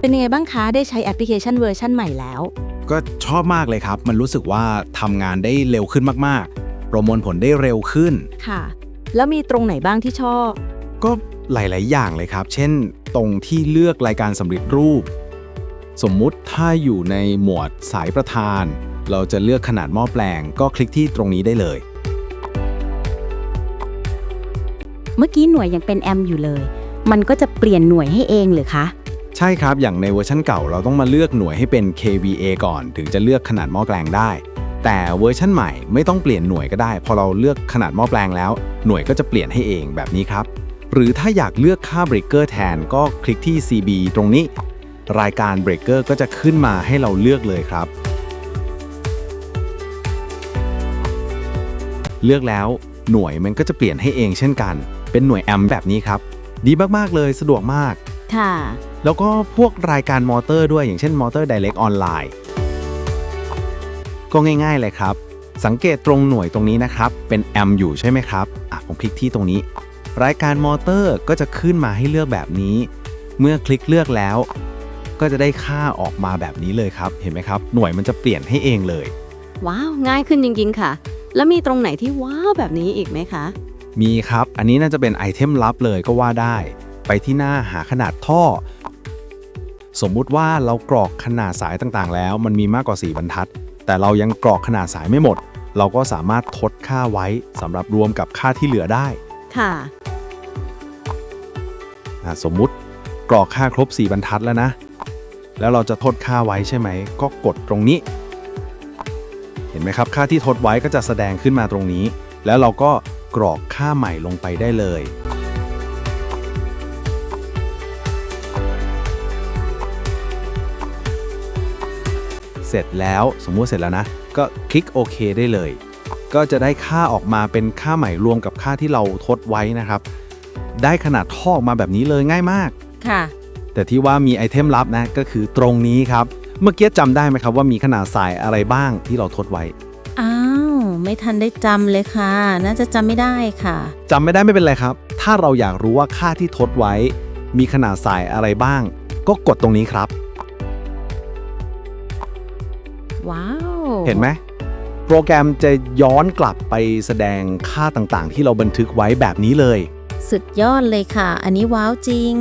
เป็นยังไงบ้างคะได้ใช้แอปพลิเคชันเวอร์ชันใหม่แล้ว ก็ชอบมากเลยครับ มันรู้สึกว่าทำงานได้เร็วขึ้นมากๆ ประมวลผลได้เร็วขึ้น ค่ะ แล้วมีตรงไหนบ้างที่ชอบ ก็หลาย ๆ อย่างเลยครับ เช่น ตรงที่เลือกรายการสำเร็จรูป สมมุติถ้าอยู่ในหมวดสายประธาน เราจะเลือกขนาดหม้อแปลง ก็คลิกที่ตรงนี้ได้เลย เมื่อกี้หน่วยยังเป็นแอมอยู่เลย มันก็จะเปลี่ยนหน่วยให้เองหรือคะ ใช่ครับ อย่างในเวอร์ชันเก่าเราต้องมาเลือกหน่วยให้เป็น kVA ก่อน ถึงจะเลือกขนาดหม้อแปลงได้ แต่เวอร์ชันใหม่ไม่ต้องเปลี่ยนหน่วยก็ได้ พอเราเลือกขนาดหม้อแปลงแล้ว หน่วยก็จะเปลี่ยนให้เองแบบนี้ครับ หรือถ้าอยากเลือกค่าเบรกเกอร์แทนก็คลิกที่ CB ตรงนี้ รายการเบรกเกอร์ก็จะขึ้นมาให้เราเลือกเลยครับ เลือกแล้วหน่วยมันก็จะเปลี่ยนให้เองเช่นกัน เป็นหน่วยแอมแบบนี้ครับ ดีมากๆเลยสะดวกมาก ค่ะ แล้วก็พวกรายการมอเตอร์ด้วยอย่างเช่นมอเตอร์ Direct Online ก็ง่ายๆเลยครับ สังเกตตรงหน่วยตรงนี้นะครับ เป็นแอมอยู่ใช่ไหมครับอะผมคลิกที่ตรงนี้ รายการมอเตอร์ก็จะขึ้นมาให้เลือกแบบนี้ เมื่อคลิกเลือกแล้ว ก็จะได้ค่าออกมาแบบนี้เลยครับ เห็นไหมครับ หน่วยมันจะเปลี่ยนให้เองเลย ว้าว ง่ายขึ้นจริงๆค่ะ แล้วมีตรงไหนที่ว้าวแบบนี้อีกไหมคะ มีครับ อันนี้น่าจะเป็นไอเทมลับเลยก็ว่าได้ ไปที่หน้าหาขนาดท่อ สมมุติว่าเรากรอกขนาดสายต่างๆ แล้ว มันมีมากกว่า 4 บรรทัด แต่เรายังกรอกขนาดสายไม่หมด เราก็สามารถทดค่าไว้สำหรับรวมกับค่าที่เหลือได้ค่ะ อะสมมุติกรอกค่าครบ 4 บรรทัดแล้วนะ แล้วเราจะทดค่าไว้ใช่ไหม ก็กดตรงนี้ เห็นไหมครับ ค่าที่ทดไว้ก็จะแสดงขึ้นมาตรงนี้ แล้วเราก็กรอกค่าใหม่ลงไปได้เลย เสร็จแล้วสมมุติเสร็จแล้วนะ ก็คลิกโอเคได้เลย ก็จะได้ค่าออกมาเป็นค่าใหม่รวมกับค่าที่เราทดไว้นะครับ ได้ขนาดท่อออกมาแบบนี้เลยง่ายมาก ค่ะ แต่ที่ว่ามีไอเทมลับนะก็คือตรงนี้ครับ เมื่อกี้จำได้ไหมครับว่ามีขนาดสายอะไรบ้างที่เราทดไว้อ้าว ไม่ทันได้จำเลยค่ะ น่าจะจำไม่ได้ค่ะ จำไม่ได้ไม่เป็นไรครับ ถ้าเราอยากรู้ว่าค่าที่ทดไว้ มีขนาดสายอะไรบ้าง ก็กดตรงนี้ครับ ว้าว เห็นไหมโปรแกรมจะย้อนกลับไปแสดงค่าต่างๆ ที่เราบันทึกไว้แบบนี้เลย สุดยอดเลยค่ะ อันนี้ว้าวจริง